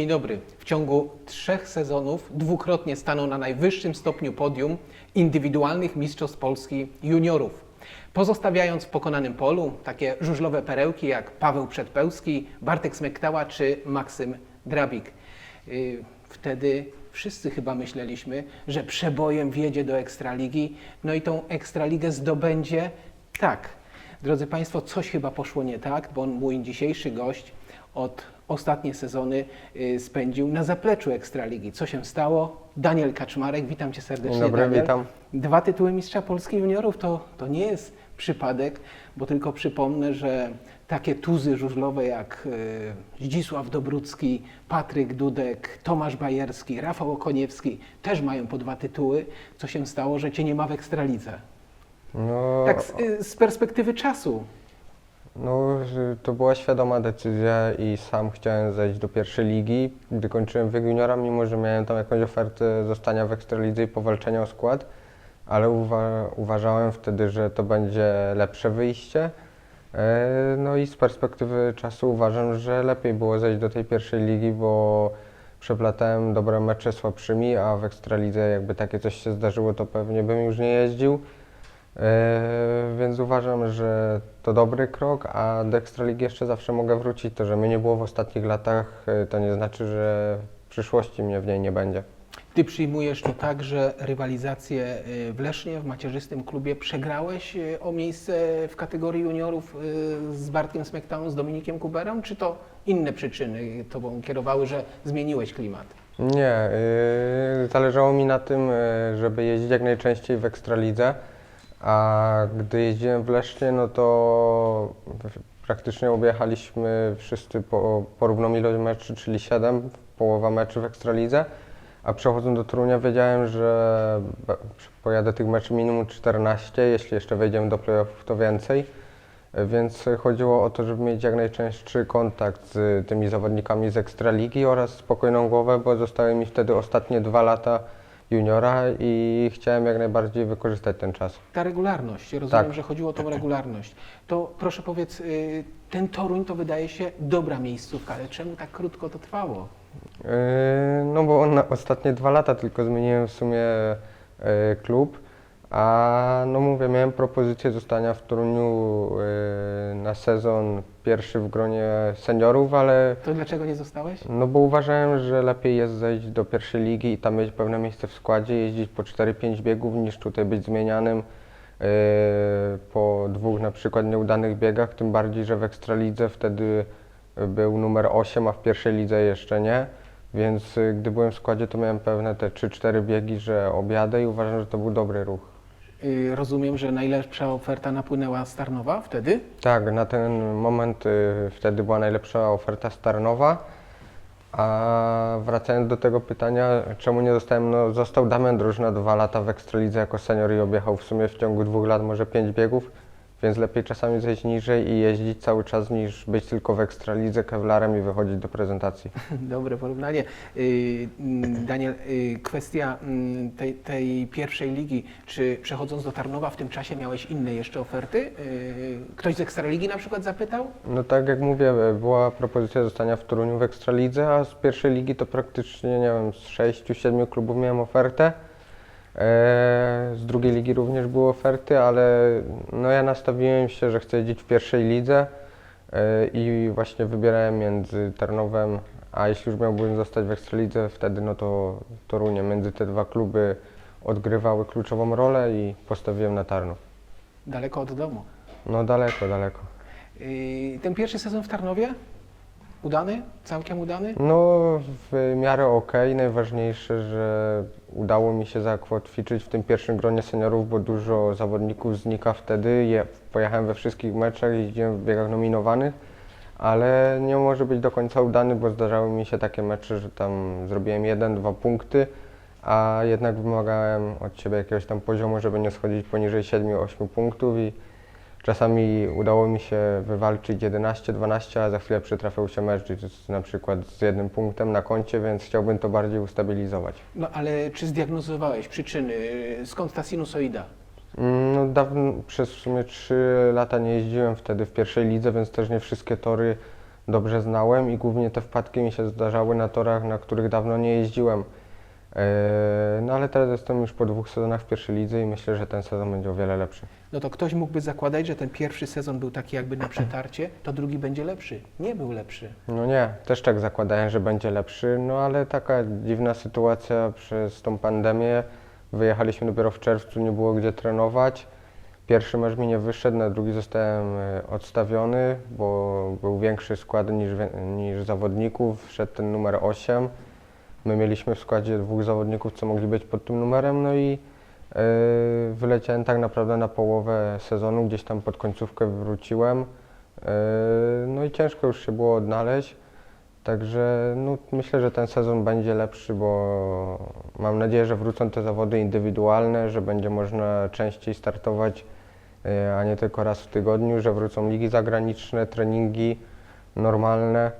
Dzień dobry. W ciągu trzech sezonów dwukrotnie stanął na najwyższym stopniu podium indywidualnych mistrzostw Polski juniorów. Pozostawiając w pokonanym polu takie żużlowe perełki jak Paweł Przedpełski, Bartek Smektała czy Maksym Drabik. Yy, Wtedy wszyscy chyba myśleliśmy, że przebojem wjedzie do Ekstraligi, no i tą Ekstraligę zdobędzie tak. Drodzy Państwo, coś chyba poszło nie tak, bo mój dzisiejszy gość od ostatnie sezony y, spędził na zapleczu Ekstraligi. Co się stało? Daniel Kaczmarek, witam Cię serdecznie. Dobry, Daniel. witam. Dwa tytuły mistrza Polski juniorów to, to nie jest przypadek, bo tylko przypomnę, że takie tuzy żużlowe jak y, Zdzisław Dobrucki, Patryk Dudek, Tomasz Bajerski, Rafał Okoniewski też mają po dwa tytuły. Co się stało, że Cię nie ma w Ekstralidze? No, Tak z, y, z perspektywy czasu. No, to była świadoma decyzja i sam chciałem zejść do pierwszej ligi, gdy kończyłem wiek juniora, mimo że miałem tam jakąś ofertę zostania w Ekstralidze i powalczenia o skład, ale uwa- uważałem wtedy, że to będzie lepsze wyjście. E, No i z perspektywy czasu uważam, że lepiej było zejść do tej pierwszej ligi, bo przeplatałem dobre mecze słabszymi, a w Ekstralidze jakby takie coś się zdarzyło, to pewnie bym już nie jeździł. E, Więc uważam, że to dobry krok, a do Ekstraligi jeszcze zawsze mogę wrócić. To, że mnie nie było w ostatnich latach, e, to nie znaczy, że w przyszłości mnie w niej nie będzie. Ty przyjmujesz to tak, że rywalizację y, w Lesznie, w macierzystym klubie przegrałeś o miejsce w kategorii juniorów z Bartkiem Smektałą, z Dominikiem Kuberem, czy to inne przyczyny tobą kierowały, że zmieniłeś klimat? Nie, yy, zależało mi na tym, żeby jeździć jak najczęściej w Ekstralidze, a gdy jeździłem w Lesznie, no to praktycznie objechaliśmy wszyscy po, porówną ilość meczy, czyli 7, połowa meczy w Ekstralidze, a przechodząc do Torunia wiedziałem, że pojadę tych meczy minimum 14, jeśli jeszcze wejdziemy do playoffów to więcej. Więc chodziło o to, żeby mieć jak najczęstszy kontakt z tymi zawodnikami z Ekstraligi oraz spokojną głowę, bo zostały mi wtedy ostatnie dwa lata juniora i chciałem jak najbardziej wykorzystać ten czas. Ta regularność, rozumiem, Tak. że chodziło o tą regularność. To proszę powiedz, y, ten Toruń to wydaje się dobra miejscówka, ale czemu tak krótko to trwało? Yy, No bo na ostatnie dwa lata tylko zmieniłem w sumie yy, klub, a no mówię, miałem propozycję zostania w Toruniu yy, na sezon pierwszy w gronie seniorów, ale To dlaczego nie zostałeś? No bo uważałem, że lepiej jest zejść do pierwszej ligi i tam mieć pewne miejsce w składzie, jeździć po 4-5 biegów niż tutaj być zmienianym yy, po dwóch na przykład nieudanych biegach, tym bardziej, że w Ekstralidze wtedy był numer 8, a w pierwszej lidze jeszcze nie. Więc y, gdy byłem w składzie, to miałem pewne te 3-4 biegi, że objadę i uważam, że to był dobry ruch. Y, Rozumiem, że najlepsza oferta napłynęła z Tarnowa wtedy? Tak, na ten moment y, wtedy była najlepsza oferta Starnowa. A wracając do tego pytania, czemu nie zostałem, no został Damian Drużna dwa lata w Ekstralidze jako senior i objechał w sumie w ciągu dwóch lat może pięć biegów, więc lepiej czasami zejść niżej i jeździć cały czas niż być tylko w Ekstralidze kewlarem i wychodzić do prezentacji. Dobre porównanie. Y, mm, Daniel, y, kwestia mm, tej, tej pierwszej ligi. Czy przechodząc do Tarnowa w tym czasie miałeś inne jeszcze oferty? Y, Ktoś z Ekstraligi na przykład zapytał? No tak jak mówię, była propozycja zostania w Toruniu w Ekstralidze, a z pierwszej ligi to praktycznie, nie wiem, z sześciu, siedmiu klubów miałem ofertę. Eee, Z drugiej ligi również były oferty, ale no ja nastawiłem się, że chcę jeździć w pierwszej lidze eee, i właśnie wybierałem między Tarnowem, a jeśli już miałbym zostać w Ekstralidze, wtedy no to Torunie. Między te dwa kluby odgrywały kluczową rolę i postawiłem na Tarnów. Daleko od domu. No daleko, daleko. Y, Ten pierwszy sezon w Tarnowie? Udany? Całkiem udany? No, w miarę okej. Najważniejsze, że udało mi się zakotwiczyć w tym pierwszym gronie seniorów, bo dużo zawodników znika wtedy. Je, pojechałem we wszystkich meczach, jeździłem w biegach nominowanych, ale nie może być do końca udany, bo zdarzały mi się takie mecze, że tam zrobiłem jeden, dwa punkty, a jednak wymagałem od siebie jakiegoś tam poziomu, żeby nie schodzić poniżej 7-8 punktów i Czasami udało mi się wywalczyć 11-12, a za chwilę przytrafiał się mecz z- na przykład z jednym punktem na koncie, więc chciałbym to bardziej ustabilizować. No ale czy zdiagnozowałeś przyczyny? Skąd ta sinusoida? Mm, No, dawno, przez w sumie 3 lata nie jeździłem wtedy w pierwszej lidze, więc też nie wszystkie tory dobrze znałem i głównie te wpadki mi się zdarzały na torach, na których dawno nie jeździłem. E, No ale teraz jestem już po dwóch sezonach w pierwszej lidze i myślę, że ten sezon będzie o wiele lepszy. No to ktoś mógłby zakładać, że ten pierwszy sezon był taki jakby na przetarcie, to drugi będzie lepszy. Nie był lepszy. No nie, też tak zakładałem, że będzie lepszy, no ale taka dziwna sytuacja przez tą pandemię. Wyjechaliśmy dopiero w czerwcu, nie było gdzie trenować. Pierwszy mecz mi nie wyszedł, na drugi zostałem e, odstawiony, bo był większy skład niż, niż zawodników, wszedł ten numer 8. My mieliśmy w składzie dwóch zawodników, co mogli być pod tym numerem, no i e, wyleciałem tak naprawdę na połowę sezonu, gdzieś tam pod końcówkę wróciłem. E, No i ciężko już się było odnaleźć. Także no, myślę, że ten sezon będzie lepszy, bo mam nadzieję, że wrócą te zawody indywidualne, że będzie można częściej startować, e, a nie tylko raz w tygodniu, że wrócą ligi zagraniczne, treningi normalne.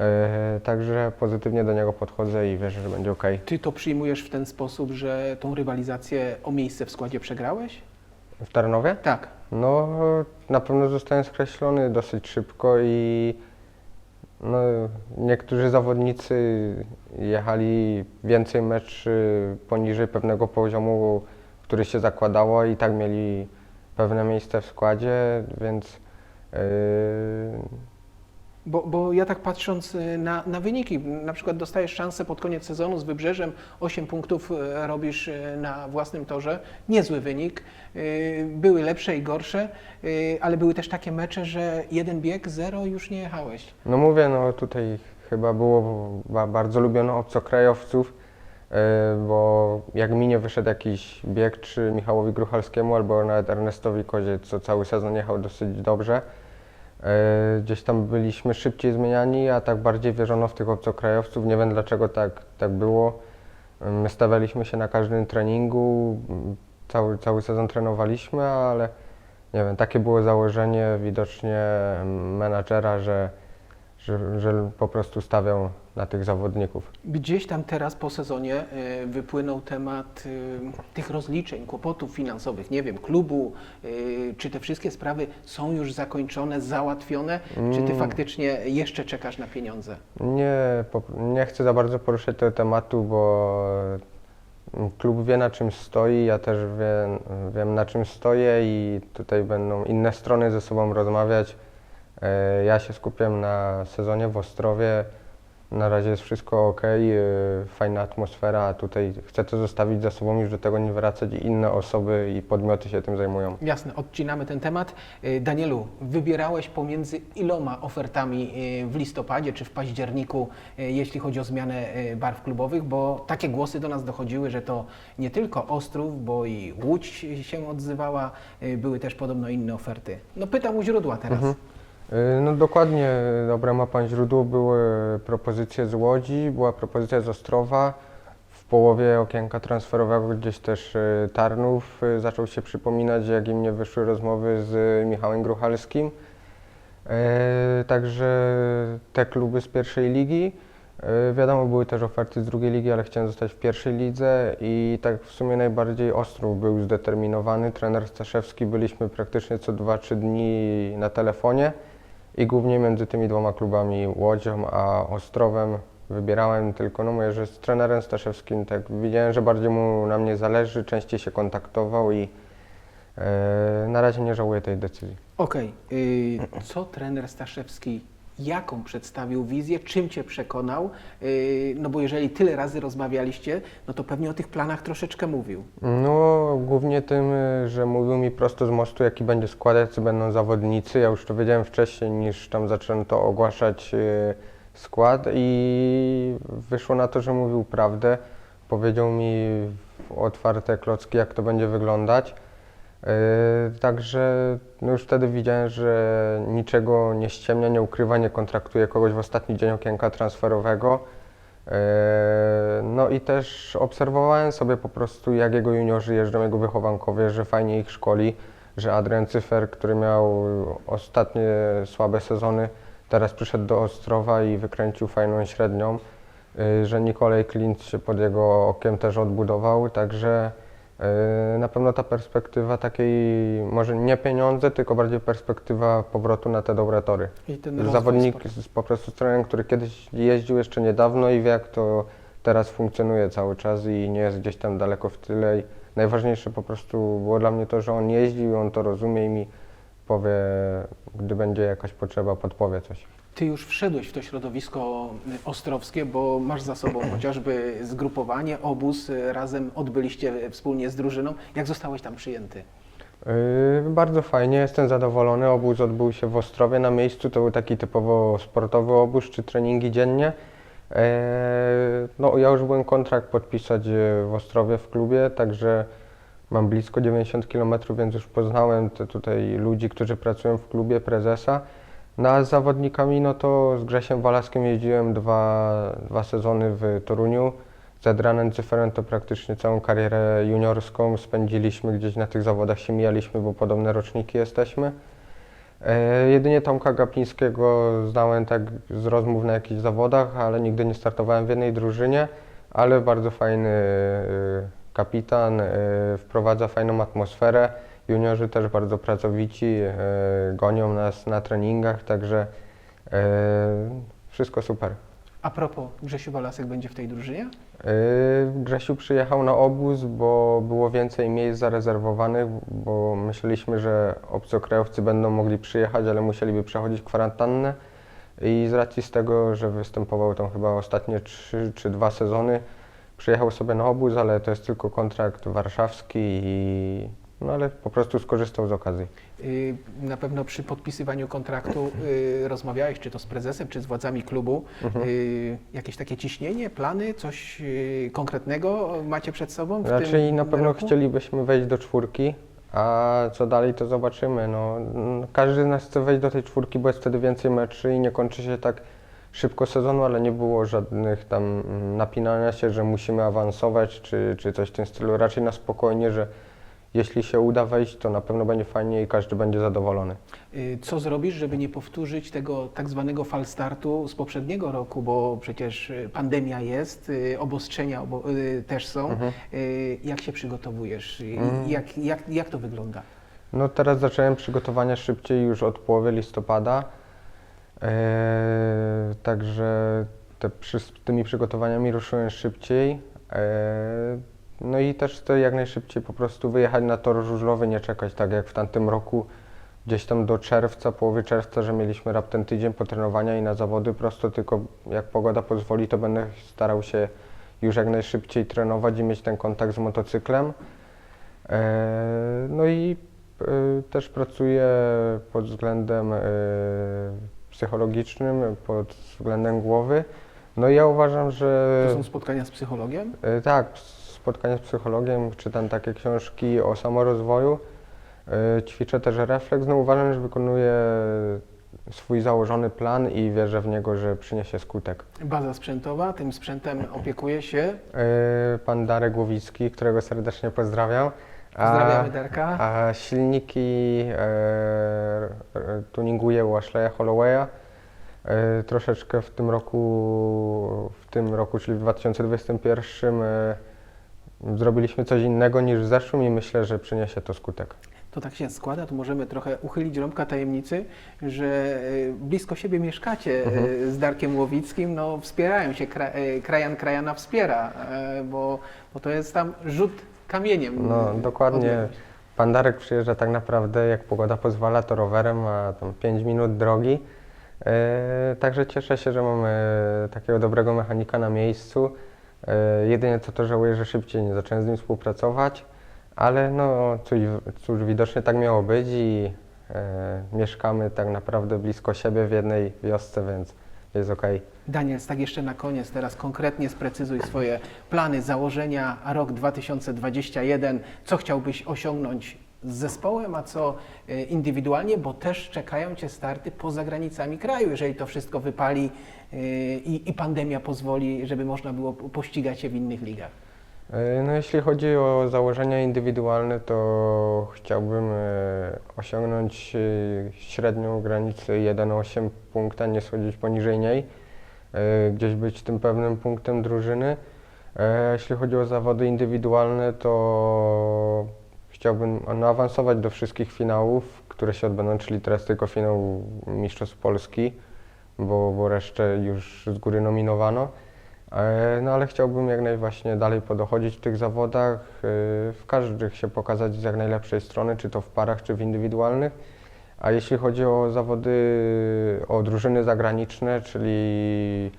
E, Także pozytywnie do niego podchodzę i wierzę, że będzie ok. Ty to przyjmujesz w ten sposób, że tą rywalizację o miejsce w składzie przegrałeś? W Tarnowie? Tak. No, na pewno zostałem skreślony dosyć szybko i no, niektórzy zawodnicy jechali więcej meczy poniżej pewnego poziomu, który się zakładało i tak mieli pewne miejsce w składzie, więc yy, Bo, bo ja tak patrząc y, na, na wyniki, na przykład dostajesz szansę pod koniec sezonu z Wybrzeżem, 8 punktów y, robisz y, na własnym torze, niezły wynik. Były lepsze i gorsze, ale były też takie mecze, że jeden bieg, zero już nie jechałeś. No mówię, no tutaj chyba było ba- bardzo lubiono obcokrajowców, bo jak mi nie wyszedł jakiś bieg, czy Michałowi Gruchalskiemu, albo nawet Ernestowi Kozie, co cały sezon jechał dosyć dobrze, gdzieś tam byliśmy szybciej zmieniani, a tak bardziej wierzono w tych obcokrajowców. Nie wiem dlaczego tak, tak było. Yy, My stawialiśmy się na każdym treningu, yy, cały, cały sezon trenowaliśmy, ale nie wiem, takie było założenie widocznie menadżera, że że, że po prostu stawiał na tych zawodników. Gdzieś tam teraz po sezonie y, wypłynął temat y, tych rozliczeń, kłopotów finansowych, nie wiem, klubu, y, czy te wszystkie sprawy są już zakończone, załatwione, czy ty Mm. faktycznie jeszcze czekasz na pieniądze? Nie, po, nie chcę za bardzo poruszać tego tematu, bo klub wie na czym stoi, ja też wiem na czym stoję i tutaj będą inne strony ze sobą rozmawiać. E, Ja się skupiam na sezonie w Ostrowie. Na razie jest wszystko ok, e, fajna atmosfera, a tutaj chcę to zostawić za sobą, już do tego nie wracać i inne osoby i podmioty się tym zajmują. Jasne, odcinamy ten temat. Y, Danielu, wybierałeś pomiędzy iloma ofertami w listopadzie czy w październiku, jeśli chodzi o zmianę barw klubowych, bo takie głosy do nas dochodziły, że to nie tylko Ostrów, bo i Łódź się odzywała, były też podobno inne oferty. No pytam u źródła teraz. Y, No dokładnie, dobre ma Pan źródło. Były propozycje z Łodzi, była propozycja z Ostrowa. W połowie okienka transferowego gdzieś też y, Tarnów y, zaczął się przypominać, jak im nie wyszły rozmowy z Michałem Gruchalskim. E, Także te kluby z pierwszej ligi. E, Wiadomo, były też oferty z drugiej ligi, ale chciałem zostać w pierwszej lidze i tak w sumie najbardziej Ostrów był zdeterminowany. Trener Staszewski byliśmy praktycznie co 2-3 dni na telefonie i głównie między tymi dwoma klubami Łodzią a Ostrowem wybierałem tylko, no mówię, że z trenerem Staszewskim tak widziałem, że bardziej mu na mnie zależy, częściej się kontaktował i e, na razie nie żałuję tej decyzji. Okej, y, co trener Staszewski, jaką przedstawił wizję, czym Cię przekonał? Y, no bo jeżeli tyle razy rozmawialiście, no to pewnie o tych planach troszeczkę mówił. No, głównie tym, y, że mówił mi prosto z mostu, jaki będzie skład, jacy będą zawodnicy. Ja już to wiedziałem wcześniej, niż tam zaczęto ogłaszać y, skład i wyszło na to, że mówił prawdę. Powiedział mi otwarte klocki, jak to będzie wyglądać. Y, Także no już wtedy widziałem, że niczego nie ściemnia, nie ukrywa, nie kontraktuje kogoś w ostatni dzień okienka transferowego. E, No i też obserwowałem sobie po prostu, jak jego juniorzy jeżdżą, jego wychowankowie, że fajnie ich szkoli, że Adrian Cyfer, który miał ostatnie słabe sezony, teraz przyszedł do Ostrowa i wykręcił fajną średnią, y, że Nikolaj Klint się pod jego okiem też odbudował, także Na pewno ta perspektywa takiej, może nie pieniądze, tylko bardziej perspektywa powrotu na te dobre tory. I ten rozwój Zawodnik sportu. z, po prostu trenerem, który kiedyś jeździł jeszcze niedawno i wie jak to teraz funkcjonuje cały czas i nie jest gdzieś tam daleko w tyle. I najważniejsze po prostu było dla mnie to, że on jeździł i on to rozumie i mi powie, gdy będzie jakaś potrzeba, podpowie coś. Ty już wszedłeś w to środowisko y, ostrowskie, bo masz za sobą chociażby zgrupowanie, obóz, y, razem odbyliście wspólnie z drużyną. Jak zostałeś tam przyjęty? Yy, bardzo fajnie, jestem zadowolony. Obóz odbył się w Ostrowie na miejscu. To był taki typowo sportowy obóz, czy treningi dziennie. Eee, no, ja już byłem kontrakt podpisać w Ostrowie w klubie, także mam blisko 90 km, więc już poznałem te tutaj ludzi, którzy pracują w klubie, prezesa. No, a z zawodnikami, no to z Grzesiem Walaskiem jeździłem dwa, dwa sezony w Toruniu. Z Adranem Cyferem to praktycznie całą karierę juniorską spędziliśmy gdzieś na tych zawodach się mijaliśmy, bo podobne roczniki jesteśmy. E, jedynie Tomka Gapińskiego znałem tak z rozmów na jakichś zawodach, ale nigdy nie startowałem w jednej drużynie, ale bardzo fajny e, kapitan, e, wprowadza fajną atmosferę. Juniorzy też bardzo pracowici, e, gonią nas na treningach, także e, wszystko super. A propos, Grzesiu Walasek będzie w tej drużynie? Yy, Grzesiu przyjechał na obóz, bo było więcej miejsc zarezerwowanych, bo myśleliśmy, że obcokrajowcy będą mogli przyjechać, ale musieliby przechodzić kwarantannę. I z racji z tego, że występował tam chyba ostatnie trzy czy dwa sezony, przyjechał sobie na obóz, ale to jest tylko kontrakt warszawski i no ale po prostu skorzystał z okazji. Y, Na pewno przy podpisywaniu kontraktu y, rozmawiałeś, czy to z prezesem, czy z władzami klubu. Y, Jakieś takie ciśnienie, plany, coś konkretnego macie przed sobą? W Raczej tym na pewno roku? chcielibyśmy wejść do czwórki, a co dalej to zobaczymy. No, każdy z nas chce wejść do tej czwórki, bo jest wtedy więcej meczy i nie kończy się tak szybko sezonu, ale nie było żadnych tam mm, napinania się, że musimy awansować czy, czy coś w tym stylu. Raczej na spokojnie, że jeśli się uda wejść, to na pewno będzie fajnie i każdy będzie zadowolony. Y, Co zrobisz, żeby nie powtórzyć tego tak zwanego falstartu z poprzedniego roku, bo przecież y, pandemia jest, y, obostrzenia obo- też są. Mhm. Jak się przygotowujesz? I Mm. Jak, jak, jak to wygląda? No teraz zacząłem przygotowania szybciej już od połowy listopada. Eee, także te, przy, z tymi przygotowaniami ruszyłem szybciej. Eee, no i też chcę jak najszybciej po prostu wyjechać na tor żużlowy, nie czekać tak jak w tamtym roku, gdzieś tam do czerwca, połowy czerwca, że mieliśmy raptem tydzień potrenowania i na zawody prosto, tylko jak pogoda pozwoli, to będę starał się już jak najszybciej trenować i mieć ten kontakt z motocyklem. Eee, No i e, też pracuję pod względem e, psychologicznym, pod względem głowy. No i ja uważam, że To są spotkania z psychologiem? e, tak, spotkanie z psychologiem, czytam takie książki o samorozwoju, e, ćwiczę też refleks. No uważam, że wykonuję swój założony plan i wierzę w niego, że przyniesie skutek. Baza sprzętowa, tym sprzętem opiekuje się. E, Pan Darek Głowicki, którego serdecznie pozdrawiam. Pozdrawiamy Darka. A silniki e, e, tuninguję u Ashleya Hollowaya. E, troszeczkę w tym roku, w tym roku, czyli w 2021 e, zrobiliśmy coś innego niż w zeszłym i myślę, że przyniesie to skutek. To tak się składa, to możemy trochę uchylić rąbka tajemnicy, że e, blisko siebie mieszkacie e, Mhm. z Darkiem Łowickim, no wspierają się, e, krajan krajana wspiera, bo, bo to jest tam rzut kamieniem. No dokładnie. odległość. Pan Darek przyjeżdża tak naprawdę, jak pogoda pozwala, to rowerem, ma tam 5 minut drogi. Także cieszę się, że mamy takiego dobrego mechanika na miejscu. E, jedynie co to żałuję, że szybciej nie zacząłem z nim współpracować, ale no cóż, cóż widocznie tak miało być i e, mieszkamy tak naprawdę blisko siebie w jednej wiosce, więc jest okej. Daniel, tak jeszcze na koniec, teraz konkretnie sprecyzuj swoje plany, założenia, rok 2021. Co chciałbyś osiągnąć z zespołem, a co e, indywidualnie, bo też czekają Cię starty poza granicami kraju, jeżeli to wszystko wypali e, i, i pandemia pozwoli, żeby można było po- pościgać się w innych ligach. E, No jeśli chodzi o założenia indywidualne, to chciałbym osiągnąć średnią granicę 1,8 punkta, nie schodzić poniżej niej, gdzieś być tym pewnym punktem drużyny. Jeśli chodzi o zawody indywidualne, to chciałbym no, awansować do wszystkich finałów, które się odbędą, czyli teraz tylko finał Mistrzostw Polski, bo, bo resztę już z góry nominowano. E, No ale chciałbym jak najwaśnie dalej podochodzić w tych zawodach, e, w każdych się pokazać z jak najlepszej strony, czy to w parach, czy w indywidualnych. A jeśli chodzi o zawody, o drużyny zagraniczne, czyli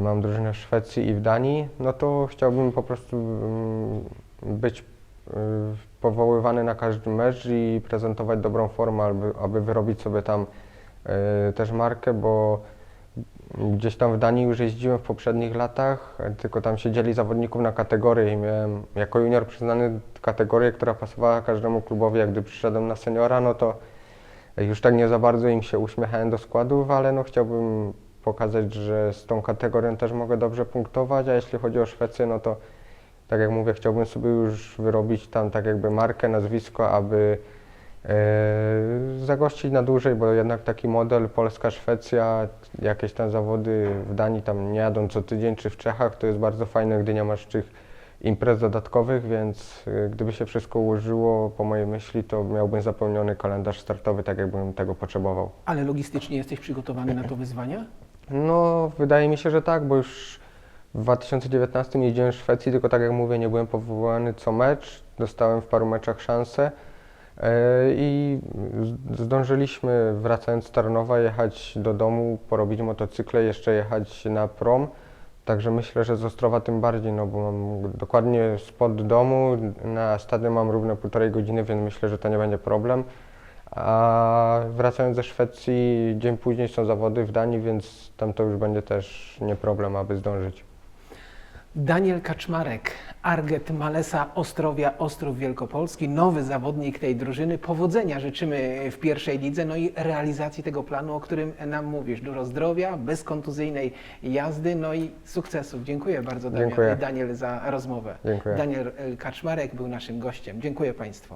mam drużynę w Szwecji i w Danii, no to chciałbym po prostu mm, być y, powoływany na każdy mecz i prezentować dobrą formę, aby, aby wyrobić sobie tam y, też markę, bo gdzieś tam w Danii już jeździłem w poprzednich latach, tylko tam się dzieli zawodników na kategorie i miałem jako junior przyznany kategorię, która pasowała każdemu klubowi, jak gdy przyszedłem na seniora, no to już tak nie za bardzo im się uśmiechałem do składów, ale no chciałbym pokazać, że z tą kategorią też mogę dobrze punktować, a jeśli chodzi o Szwecję, no to tak jak mówię, chciałbym sobie już wyrobić tam tak jakby markę, nazwisko, aby e, zagościć na dłużej, bo jednak taki model Polska-Szwecja, jakieś tam zawody w Danii tam nie jadą co tydzień, czy w Czechach, to jest bardzo fajne, gdy nie masz tych imprez dodatkowych, więc e, gdyby się wszystko ułożyło po mojej myśli, to miałbym zapełniony kalendarz startowy, tak jakbym tego potrzebował. Ale logistycznie jesteś przygotowany na to wyzwania? No, wydaje mi się, że tak, bo już w 2019 jeździłem w Szwecji, tylko tak jak mówię, nie byłem powołany co mecz. Dostałem w paru meczach szansę e, i zdążyliśmy, wracając z Tarnowa, jechać do domu, porobić motocykle, jeszcze jechać na prom. Także myślę, że z Ostrowa tym bardziej, no bo mam dokładnie spod domu, na stadion mam równe półtorej godziny, więc myślę, że to nie będzie problem. A wracając ze Szwecji, dzień później są zawody w Danii, więc tam to już będzie też nie problem, aby zdążyć. Daniel Kaczmarek, Arget Malesa Ostrowia, Ostrów Wielkopolski, nowy zawodnik tej drużyny. Powodzenia życzymy w pierwszej lidze, no i realizacji tego planu, o którym nam mówisz. Dużo zdrowia, bezkontuzyjnej jazdy, no i sukcesów. Dziękuję bardzo Damian, Dziękuję. Daniel za rozmowę. Dziękuję. Daniel Kaczmarek był naszym gościem. Dziękuję Państwu.